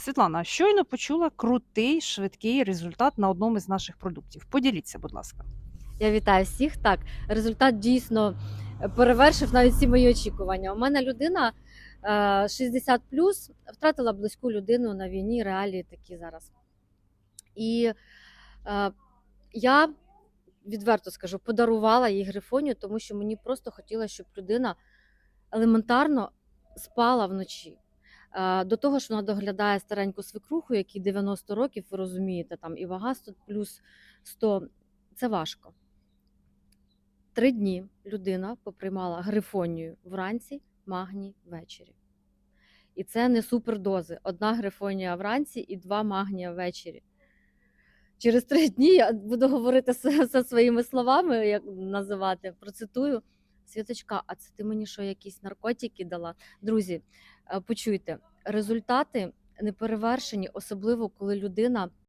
Світлана, щойно почула крутий швидкий результат на одному із наших продуктів. Поділіться, будь ласка. Я вітаю всіх. Так, результат дійсно е, перевершив навіть всі мої очікування. У мене людина е, 60 втратила близьку людину на війні, реалії такі зараз. І е, я відверто скажу, подарувала їй грифонію, тому що мені просто хотілося, щоб людина елементарно спала вночі. Е, До того ж, вона доглядає стареньку свекруху, якій 90 років, ви розумієте, там і вага 100 плюс 100. Це важко. Три дні людина поприймала грифонію вранці, магній ввечері. І це не супердози. Одна грифонія вранці і два магнія ввечері. Через три дні я буду говорити все своїми словами, як називати, процитую. Світочка, а це ти мені що, якісь наркотики дала? Друзі, е, почуйте, результати не перевершені, особливо коли людина